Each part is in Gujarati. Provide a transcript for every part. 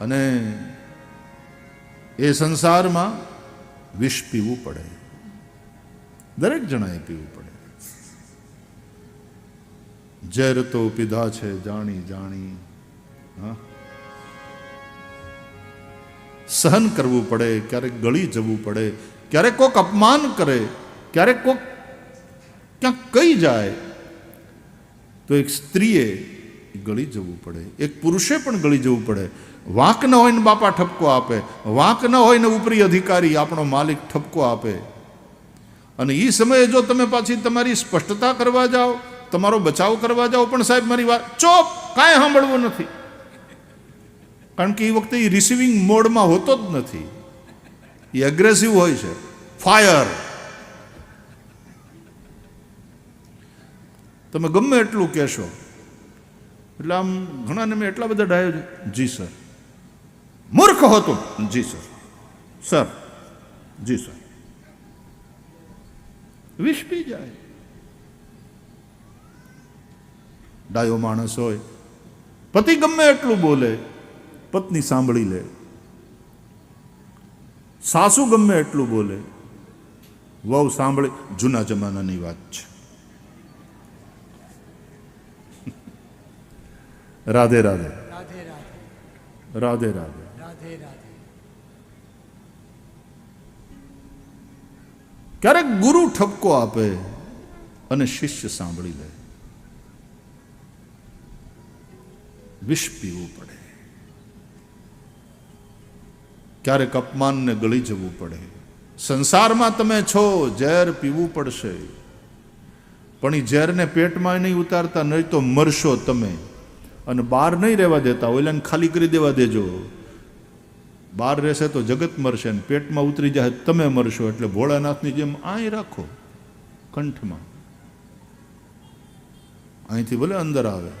અને એ સંસારમાં વિષ પીવું પડે. દરેક જણાએ પીવું પડે. ઝેર તો પીધા છે, જાણી જાણી, હા. સહન કરવું પડે, ક્યારેક ગળી જવું પડે, ક્યારેક કોક અપમાન કરે, ક્યારેક કોક ક્યાંક કઈ જાય, તો એક સ્ત્રીએ ગળી જવું પડે. એક પુરુષે પણ ગળી જવું પડે. વાંક ન હોય ને બાપા ઠપકો આપે. વાંક ન હોય ને ઉપરી અધિકારી આપણો માલિક ઠપકો આપે. અને એ સમયે જો તમે પાછી તમારી સ્પષ્ટતા કરવા જાઓ, તમારો બચાવ કરવા જાઓ, પણ સાહેબ મારી વાત ચોપ, કાંઈ સાંભળવું નથી. કારણ કે એ વખતે એ રિસીવિંગ મોડમાં હોતો જ નથી. એ એગ્રેસિવ હોય છે. ફાયર તમે ગમે એટલું કહેશો. એટલે આમ ઘણાને મેં એટલા બધા ડાયો છે. જી સર. મૂર્ખ હતો જી સર. સર. જી સર. વિષ પી જાય. ડાયો માણસ હોય. પતિ ગમે એટલું બોલે પત્ની સાંભળી લે. સાસુ ગમે એટલું બોલે. વહુ સાંભળે જૂના જમાનાની વાત છે. રાધે રાધે. રાધે રાધે. ક્યારેક ગુરુ ઠપકો આપે અને શિષ્ય સાંભળી લે. વિષ પીવું પડે. ક્યારેક અપમાનને ગળી જવું પડે. સંસારમાં તમે છો, ઝેર પીવું પડશે. પણ એ ઝેરને પેટમાં નહીં ઉતારતા, નહીં તો મરશો તમે. અને બહાર નહીં રહેવા દેતા ઓલાને ખાલી કરી દેવા દેજો. બહાર રહેશે તો જગત મરશે ને પેટમાં ઉતરી જાય તમે મરશો, એટલે ભોળાનાથની જેમ આય રાખો કંઠમાં. અહીંથી ભલે અંદર આવે,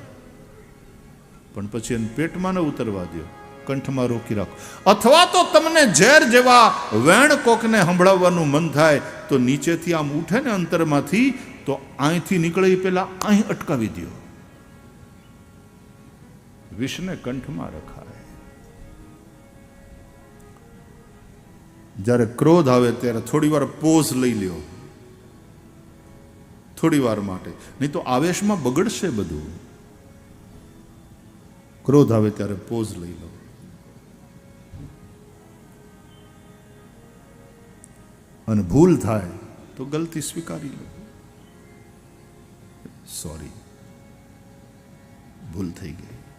પણ પછી એને પેટમાં ન ઉતરવા દો, કંઠમાં રોકી રાખો. અથવા તો તમને ઝેર જેવા વેણ કોકને સંભળાવવાનું મન થાય, તો નીચેથી આમ ઉઠે ને અંતરમાંથી, તો અહીંથી નીકળે પહેલાં અહીં અટકાવી દો વિષને કંઠમાં રખાય. જ્યારે ક્રોધ આવે ત્યારે થોડી વાર પોઝ લઈ લ્યો. થોડી વાર માટે. નહીં તો આવેશમાં બગડશે બધું. ક્રોધ આવે ત્યારે પોઝ લઈ લો. અને ભૂલ થાય તો ગલતી સ્વીકારી લો. સોરી ભૂલ થઈ ગઈ.